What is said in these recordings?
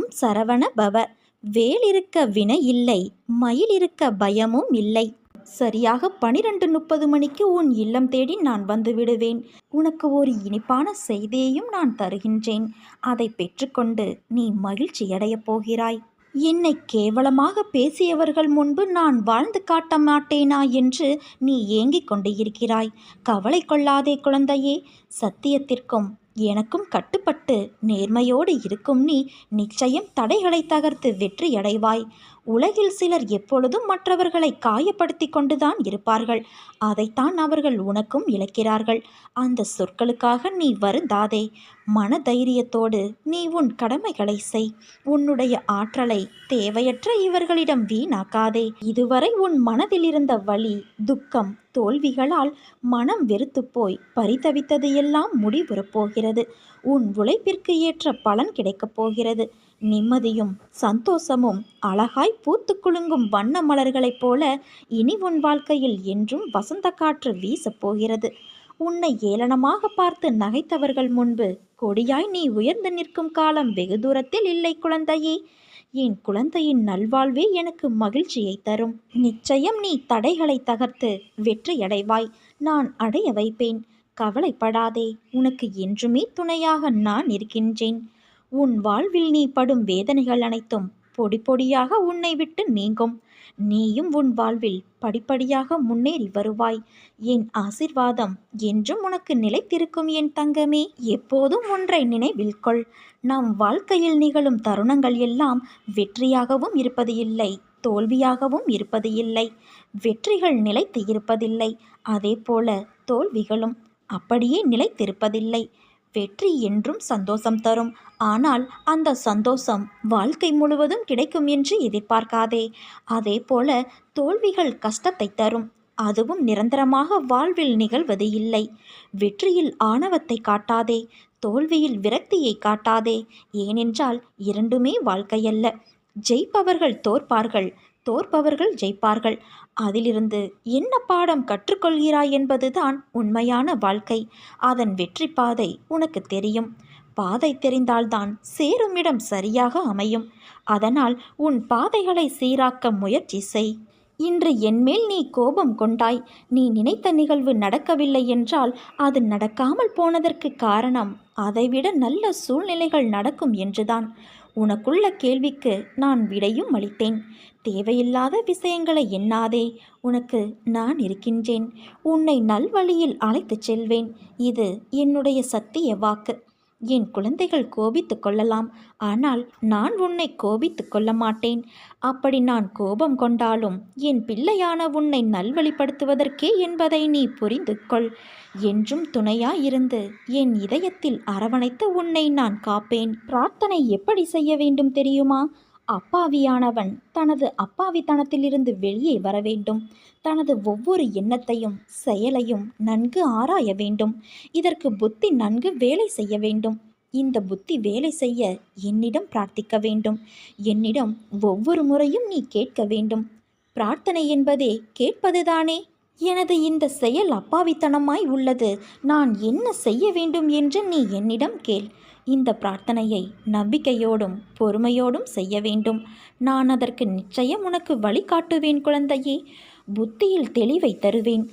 ஓம் சரவண பவ. வேலிருக்க வினை இல்லை மயில் இருக்க பயமும் இல்லை. சரியாக பனிரெண்டு முப்பது மணிக்கு உன் இல்லம் தேடி நான் வந்து விடுவேன். உனக்கு ஒரு இனிப்பான செய்தியையும் நான் தருகின்றேன். அதை பெற்றுக்கொண்டு நீ மகிழ்ச்சியடையப் போகிறாய். என்னை கேவலமாக பேசியவர்கள் முன்பு நான் வாழ்ந்து காட்ட மாட்டேனா என்று நீ ஏங்கிக் கொண்டு இருக்கிறாய். கவலை கொள்ளாதே குழந்தையே. சத்தியத்திற்கும் எனக்கும் கட்டுப்பட்டு நேர்மையோடு இருக்கும் நீ நிச்சயம் தடைகளை தகர்த்து வெற்றியடைவாய். உலகில் சிலர் எப்பொழுதும் மற்றவர்களை காயப்படுத்தி கொண்டுதான் இருப்பார்கள். அதைத்தான் அவர்கள் உனக்கும் இழக்கிறார்கள். அந்த சொற்களுக்காக நீ வருந்தாதே. மன தைரியத்தோடு நீ உன் கடமைகளை செய். உன்னுடைய ஆற்றலை தேவையற்ற இவர்களிடம் வீணாக்காதே. இதுவரை உன் மனதில் இருந்த வலி துக்கம் தோல்விகளால் மனம் வெறுத்து போய் பரிதவித்தது எல்லாம் முடிவுறப் போகிறது உன் உழைப்பிற்கு ஏற்ற பலன் கிடைக்கப் போகிறது நிம்மதியும் சந்தோஷமும் அழகாய் பூத்து குலுங்கும் வண்ண மலர்களைப் போல இனி உன் வாழ்க்கையில் என்றும் வசந்த காற்று வீசப் போகிறது. உன்னை ஏளனமாக பார்த்து நகைத்தவர்கள் முன்பு கொடியாய் நீ உயர்ந்து நிற்கும் காலம் வெகு தூரத்தில் இல்லை குழந்தையே. என் குழந்தையின் நல்வாழ்வே எனக்கு மகிழ்ச்சியை தரும். நிச்சயம் நீ தடைகளை தகர்த்து வெற்றியடைவாய். நான் அடைய வைப்பேன். கவலைப்படாதே. உனக்கு என்றுமே துணையாக நான் இருக்கின்றேன். உன் வாழ்வில் நீ படும் வேதனைகள் அனைத்தும் பொடி பொடியாக உன்னை விட்டு நீங்கும். நீயும் உன் வாழ்வில் படிப்படியாக முன்னேறி வருவாய். என் ஆசிர்வாதம் என்றும் உனக்கு நிலைத்திருக்கும் என் தங்கமே. எப்போதும் ஒன்றை நினைவில் கொள். நம் வாழ்க்கையில் நிகழும் தருணங்கள் எல்லாம் வெற்றியாகவும் இருப்பது இல்லை தோல்வியாகவும் இருப்பது இல்லை வெற்றிகள் நிலைத்து இருப்பதில்லை. அதே போல தோல்விகளும் அப்படியே நிலைத்திருப்பதில்லை. வெற்றி என்றும் சந்தோஷம் தரும். ஆனால் அந்த சந்தோஷம் வாழ்க்கை முழுவதும் கிடைக்கும் என்று எதிர்பார்க்காதே. அதே போல தோல்விகள் கஷ்டத்தை தரும். அதுவும் நிரந்தரமாக வாழ்வில் நிகழ்வது இல்லை. வெற்றியில் ஆணவத்தை காட்டாதே. தோல்வியில் விரக்தியை காட்டாதே. ஏனென்றால் இரண்டுமே வாழ்க்கையல்ல. ஜெயிப்பவர்கள் தோற்பார்கள். தோற்பவர்கள் ஜெயிப்பார்கள். அதிலிருந்து என்ன பாடம் கற்றுக்கொள்கிறாய் என்பதுதான் உண்மையான வாழ்க்கை. அதன் வெற்றி பாதை உனக்கு தெரியும். பாதை தெரிந்தால்தான் சேரும் இடம் சரியாக அமையும். அதனால் உன் பாதைகளை சீராக்க முயற்சி செய். இன்று என்மேல் நீ கோபம் கொண்டாய். நீ நினைத்த நிகழ்வு நடக்கவில்லை என்றால் அது நடக்காமல் போனதற்கு காரணம். அதைவிட நல்ல சூழ்நிலைகள் நடக்கும் என்றுதான். உனக்குள்ள கேள்விக்கு நான் விடையும் அளித்தேன். தேவையில்லாத விஷயங்களை எண்ணாதே. உனக்கு நான் இருக்கின்றேன். உன்னை நல்வழியில் அழைத்துச் செல்வேன். இது என்னுடைய சத்திய வாக்கு. என் குழந்தைகள் கோபித்து கொள்ளலாம். ஆனால் நான் உன்னை கோபித்து கொள்ள மாட்டேன். அப்படி நான் கோபம் கொண்டாலும் என் பிள்ளையான உன்னை நல்வழிப்படுத்துவதற்கே என்பதை நீ புரிந்து கொள். என்றும் துணையாயிருந்து என் இதயத்தில் அரவணைத்து உன்னை நான் காப்பேன். பிரார்த்தனை எப்படி செய்ய வேண்டும் தெரியுமா? அப்பாவியானவன் தனது அப்பாவித்தனத்திலிருந்து வெளியே வர வேண்டும் தனது ஒவ்வொரு எண்ணத்தையும் செயலையும் நன்கு ஆராய வேண்டும். இதற்கு புத்தி நன்கு வேலை செய்ய வேண்டும். இந்த புத்தி வேலை செய்ய என்னிடம் பிரார்த்திக்க வேண்டும். என்னிடம் ஒவ்வொரு முறையும் நீ கேட்க வேண்டும். பிரார்த்தனை என்பதே கேட்பதுதானே? எனது இந்த செயல் அப்பாவித்தனமாய் உள்ளது. நான் என்ன செய்ய வேண்டும் என்று நீ என்னிடம் கேள். இந்த பிரார்த்தனையை நம்பிக்கையோடும் பொறுமையோடும் செய்ய வேண்டும். நான் அதற்கு நிச்சயம் உனக்கு வழிகாட்டுவேன் குழந்தையே. புத்தியில் தெளிவை தருவேன்.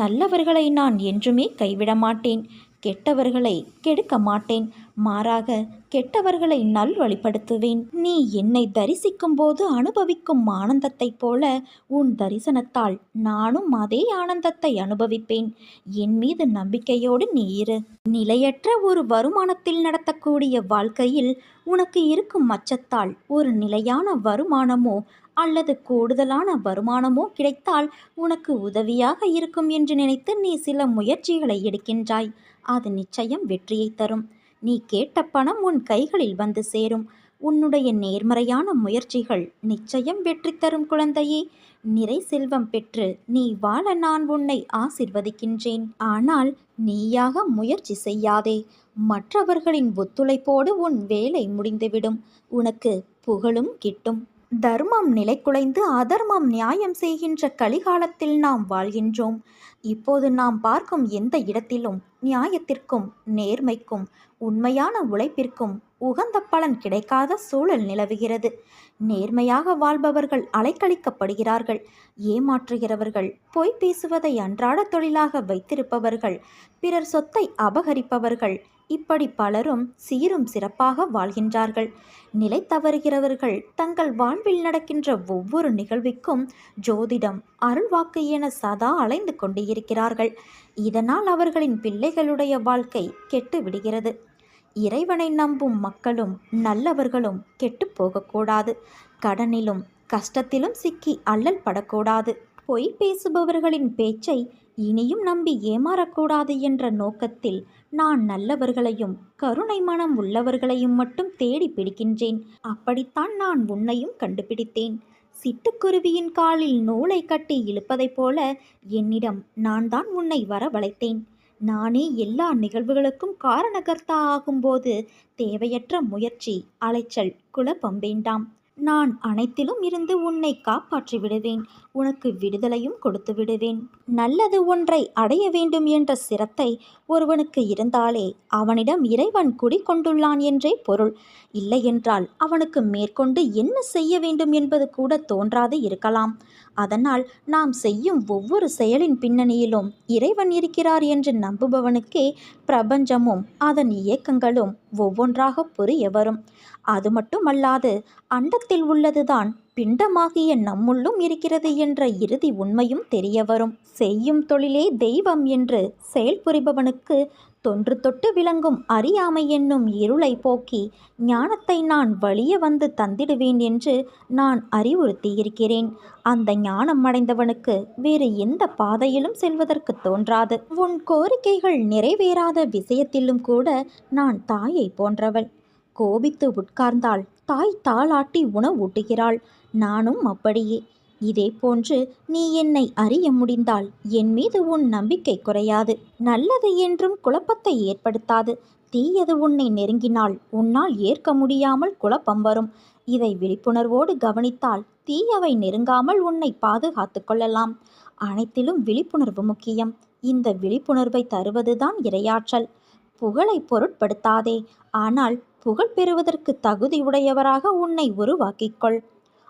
நல்லவர்களை நான் என்றுமே கைவிட மாட்டேன் கெட்டவர்களை கெடுக்க மாட்டேன் மாறாக கெட்டவர்களை நல்வழிப்படுத்துவேன் நீ என்னை தரிசிக்கும் போது அனுபவிக்கும் ஆனந்தத்தைப் போல உன் தரிசனத்தால் நானும் அதே ஆனந்தத்தை அனுபவிப்பேன். என் மீது நம்பிக்கையோடு நீ இரு. நிலையற்ற ஒரு வருமானத்தில் நடத்தக்கூடிய வாழ்க்கையில் உனக்கு இருக்கும் அச்சத்தால் ஒரு நிலையான வருமானமோ அல்லது கூடுதலான வருமானமோ கிடைத்தால் உனக்கு உதவியாக இருக்கும் என்று நினைத்து நீ சில முயற்சிகளை எடுக்கின்றாய். அது நிச்சயம் வெற்றியை தரும். நீ கேட்ட பணம் உன் கைகளில் வந்து சேரும். உன்னுடைய நேர்மறையான முயற்சிகள் நிச்சயம் வெற்றி தரும் குழந்தையே. நிறை செல்வம் பெற்று நீ வாழ நான் உன்னை ஆசிர்வதிக்கின்றேன். ஆனால் நீயாக முயற்சி செய்யாதே. மற்றவர்களின் ஒத்துழைப்போடு உன் வேலை முடிந்துவிடும். உனக்கு புகழும் கிட்டும். தர்மம் நிலைக்குலைந்து அதர்மம் நியாயம் செய்கின்ற கலிகாலத்தில் நாம் வாழ்கின்றோம். இப்போது நாம் பார்க்கும் எந்த இடத்திலும் நியாயத்திற்கும் நேர்மைக்கும் உண்மையான உழைப்பிற்கும் உகந்த பலன் கிடைக்காத சூழல் நிலவுகிறது. நேர்மையாக வாழ்பவர்கள் அலைக்கழிக்கப்படுகிறார்கள். ஏமாற்றுகிறவர்கள் பொய் பேசுவதை அன்றாட தொழிலாக வைத்திருப்பவர்கள் பிறர் சொத்தை அபகரிப்பவர்கள் இப்படி பலரும் சீரும் சிறப்பாக வாழ்கின்றார்கள். நிலை தவறுகிறவர்கள் தங்கள் வாழ்வில் நடக்கின்ற ஒவ்வொரு நிகழ்விற்கும் ஜோதிடம் அருள்வாக்கு என சதா அலைந்து கொண்டு இருக்கிறார்கள் இதனால் அவர்களின் பிள்ளைகளுடைய வாழ்க்கை கெட்டு விடுகிறது. இறைவனை நம்பும் மக்களும் நல்லவர்களும் கெட்டு போகக்கூடாது. கடனிலும் கஷ்டத்திலும் சிக்கி அல்லல் படக்கூடாது. பொய் பேசுபவர்களின் பேச்சை இனியும் நம்பி ஏமாறக்கூடாது என்ற நோக்கத்தில் நான் நல்லவர்களையும் கருணை மனம் உள்ளவர்களையும் மட்டும் தேடி பிடிக்கின்றேன். அப்படித்தான் நான் உன்னையும் கண்டுபிடித்தேன். சிட்டுக்குருவியின் காலில் நூலை கட்டி இழுப்பதைப் போல என்னிடம் நான் தான் உன்னை வரவழைத்தேன். நானே எல்லா நிகழ்வுகளுக்கும் காரணகர்த்தா ஆகும்போது தேவையற்ற முயற்சி அலைச்சல் குழப்பம் வேண்டாம். நான் அனைத்திலும் இருந்து உன்னை காப்பாற்றி விடுவேன் உனக்கு விடுதலையும் கொடுத்து விடுவேன். நல்லது ஒன்றை அடைய வேண்டும் என்ற சிரத்தை ஒருவனுக்கு இருந்தாலே அவனிடம் இறைவன் குடிக்கொண்டுள்ளான் என்றே பொருள். இல்லையென்றால் அவனுக்கு மேற்கொண்டு என்ன செய்ய வேண்டும் என்பது கூட தோன்றாது இருக்கலாம். அதனால் நாம் செய்யும் ஒவ்வொரு செயலின் பின்னணியிலும் இறைவன் இருக்கிறார் என்று நம்புபவனுக்கே பிரபஞ்சமும் அதன் இயக்கங்களும் ஒவ்வொன்றாக புரிய வரும். அது மட்டுமல்லாது அண்டத்தில் உள்ளதுதான் பிண்டமாகிய நம்முள்ளும் இருக்கிறது என்ற இறுதி உண்மையும் தெரிய வரும். செய்யும் தொழிலே தெய்வம் என்று செயல்புரிபவனுக்கு தொன்று தொட்டு விளங்கும் அறியாமை என்னும் இருளை போக்கி ஞானத்தை நான் வழிய வந்து தந்திடுவேன் என்று நான் அறிவுறுத்தியிருக்கிறேன். அந்த ஞானம் அடைந்தவனுக்கு வேறு எந்த பாதையிலும் செல்வதற்கு தோன்றாது. உன் கோரிக்கைகள் நிறைவேறாத விஷயத்திலும் கூட நான் தாயை போன்றவள். கோபித்து உட்கார்ந்தால் தாய் தாளாட்டி உணவூட்டுகிறாள். நானும் அப்படியே. இதே போன்று நீ என்னை அறிய முடிந்தால் என் மீது உன் நம்பிக்கை குறையாது. நல்லது என்றும் குழப்பத்தை ஏற்படுத்தாது. தீயது உன்னை நெருங்கினால் உன்னால் ஏற்க முடியாமல் குழப்பம் வரும். இதை விழிப்புணர்வோடு கவனித்தால் தீயவை நெருங்காமல் உன்னை பாதுகாத்து கொள்ளலாம். அனைத்திலும் விழிப்புணர்வு முக்கியம். இந்த விழிப்புணர்வை தருவதுதான் இரையாற்றல். புகழை பொருட்படுத்தாதே. ஆனால் புகழ் பெறுவதற்கு தகுதியுடையவராக உன்னை உருவாக்கிக்கொள்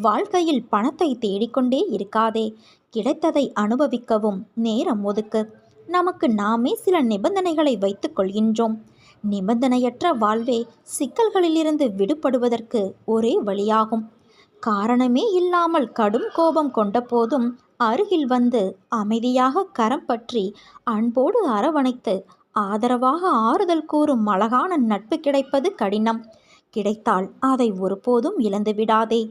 வாழ்க்கையில் பணத்தை தேடிக்கொண்டே இருக்காதே. கிடைத்ததை அனுபவிக்கவும் நேரம் ஒதுக்கு. நமக்கு நாமே சில நிபந்தனைகளை வைத்துக் கொள்கின்றோம். நிபந்தனையற்ற வாழ்வே சிக்கல்களிலிருந்து விடுபடுவதற்கு ஒரே வழியாகும். காரணமே இல்லாமல் கடும் கோபம் கொண்ட போதும் அருகில் வந்து அமைதியாக கரம் பற்றி அன்போடு அரவணைத்து ஆதரவாக ஆறுதல் கூறும் அழகான நட்பு கிடைப்பது கடினம். கிடைத்தால் அதை ஒருபோதும் இழந்து விடாதே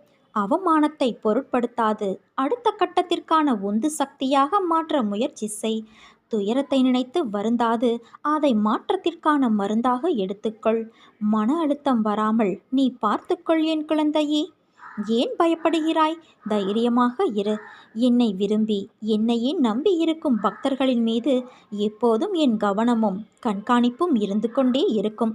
அவமானத்தை பொருட்படுத்தாது. அடுத்த கட்டத்திற்கான உந்து சக்தியாக மாற்ற முயற்சி செய். துயரத்தை நினைத்து வருந்தாது. அதை மாற்றத்திற்கான மருந்தாக எடுத்துக்கொள். மன அழுத்தம் வராமல் நீ பார்த்துக்கொள் என் குழந்தையே. ஏன் பயப்படுகிறாய்? தைரியமாக இரு. என்னை விரும்பி என்னையே நம்பி இருக்கும் பக்தர்களின் மீது எப்போதும் என் கவனமும் கண்காணிப்பும் இருந்து கொண்டே இருக்கும்.